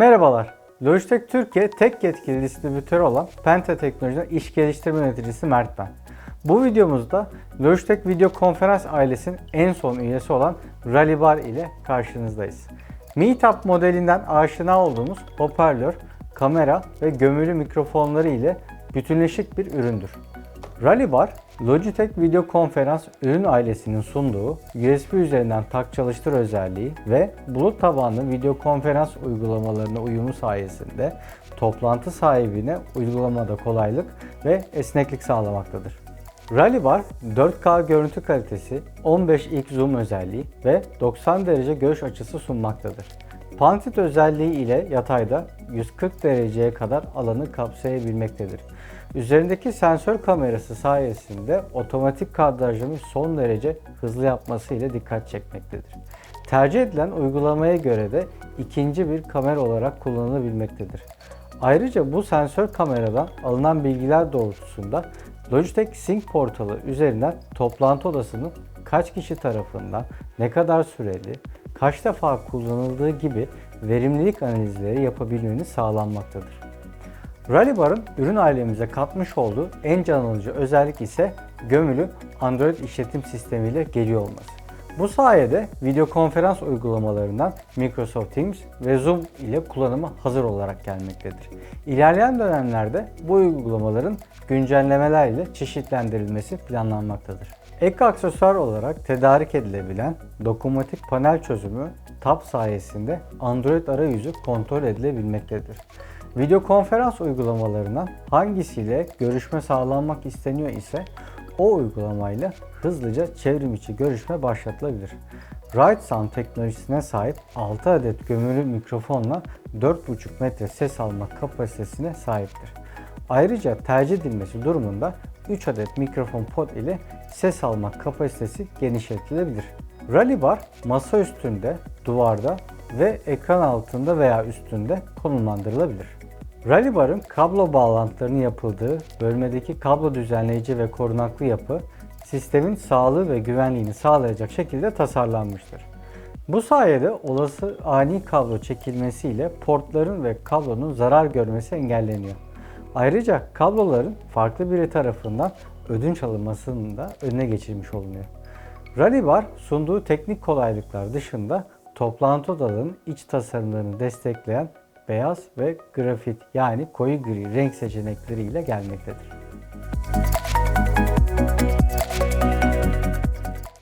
Merhabalar. Logitech Türkiye tek yetkili distribütörü olan Penta Teknoloji'nin iş geliştirme yöneticisi Mert ben. Bu videomuzda Logitech video konferans ailesinin en son üyesi olan Rallybar ile karşınızdayız. Meetup modelinden aşina olduğumuz hoparlör, kamera ve gömülü mikrofonları ile bütünleşik bir üründür. Rallybar, Logitech video konferans ürün ailesinin sunduğu USB üzerinden tak çalıştır özelliği ve bulut tabanlı video konferans uygulamalarına uyumu sayesinde toplantı sahibine uygulamada kolaylık ve esneklik sağlamaktadır. Rallybar 4K görüntü kalitesi, 15x zoom özelliği ve 90 derece görüş açısı sunmaktadır. Pantit özelliği ile yatayda 140 dereceye kadar alanı kapsayabilmektedir. Üzerindeki sensör kamerası sayesinde otomatik kadrajını son derece hızlı yapması ile dikkat çekmektedir. Tercih edilen uygulamaya göre de ikinci bir kamera olarak kullanılabilmektedir. Ayrıca bu sensör kameradan alınan bilgiler doğrultusunda Logitech Sync portalı üzerinden toplantı odasının kaç kişi tarafından, ne kadar süreli, kaç defa kullanıldığı gibi verimlilik analizleri yapabilmeniz sağlanmaktadır. Rallybar'ın ürün ailemize katmış olduğu en can alıcı özellik ise gömülü Android işletim sistemiyle geliyor olması. Bu sayede video konferans uygulamalarından Microsoft Teams ve Zoom ile kullanıma hazır olarak gelmektedir. İlerleyen dönemlerde bu uygulamaların güncellemeler ile çeşitlendirilmesi planlanmaktadır. Ek aksesuar olarak tedarik edilebilen dokunmatik panel çözümü Tab sayesinde Android arayüzü kontrol edilebilmektedir. Video konferans uygulamalarından hangisiyle görüşme sağlanmak isteniyor ise o uygulamayla hızlıca çevrim içi görüşme başlatılabilir. Right Sound teknolojisine sahip 6 adet gömülü mikrofonla 4,5 metre ses alma kapasitesine sahiptir. Ayrıca tercih edilmesi durumunda 3 adet mikrofon pod ile ses alma kapasitesi genişletilebilir. Rally Bar masa üstünde, duvarda ve ekran altında veya üstünde konumlandırılabilir. Rally Bar'ın kablo bağlantılarının yapıldığı bölmedeki kablo düzenleyici ve korunaklı yapı sistemin sağlığı ve güvenliğini sağlayacak şekilde tasarlanmıştır. Bu sayede olası ani kablo çekilmesiyle portların ve kablonun zarar görmesi engelleniyor. Ayrıca kabloların farklı biri tarafından ödünç alınmasının da önüne geçilmiş olunuyor. Rally Bar sunduğu teknik kolaylıklar dışında toplantı odalarının iç tasarımlarını destekleyen beyaz ve grafit yani koyu gri renk seçenekleriyle gelmektedir.